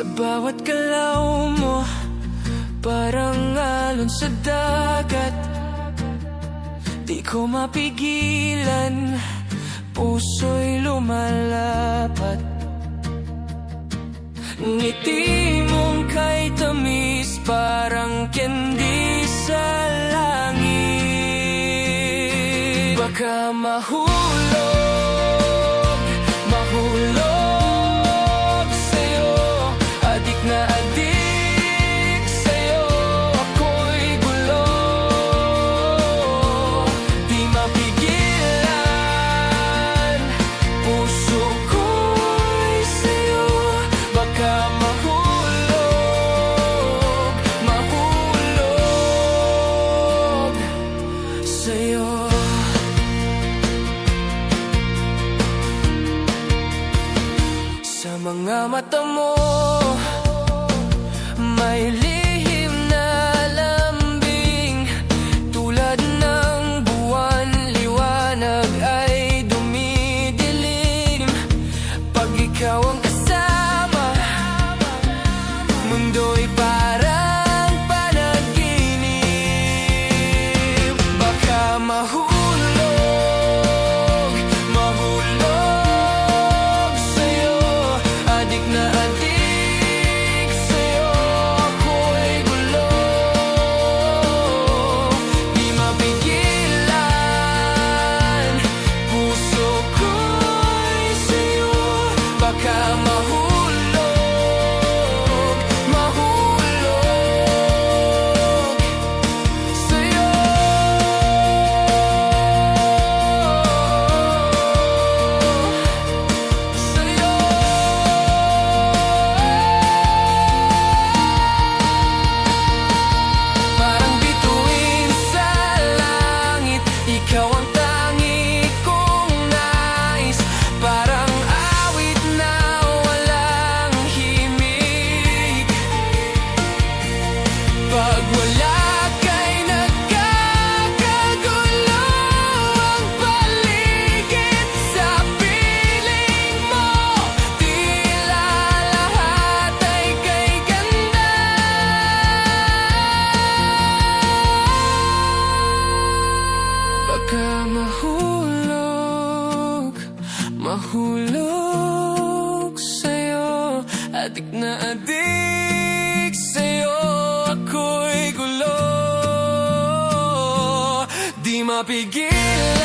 Sa bawat galaw mo Parang alon sa dagat. Di ko mapigilan Puso'y lumalapat. Ngiti mong kay tamis Parang candy sa langit. Baka mahulog mga mata mo. May Mahulog sa'yo Adik na adik sa'yo Ako'y gulo. Di mapigil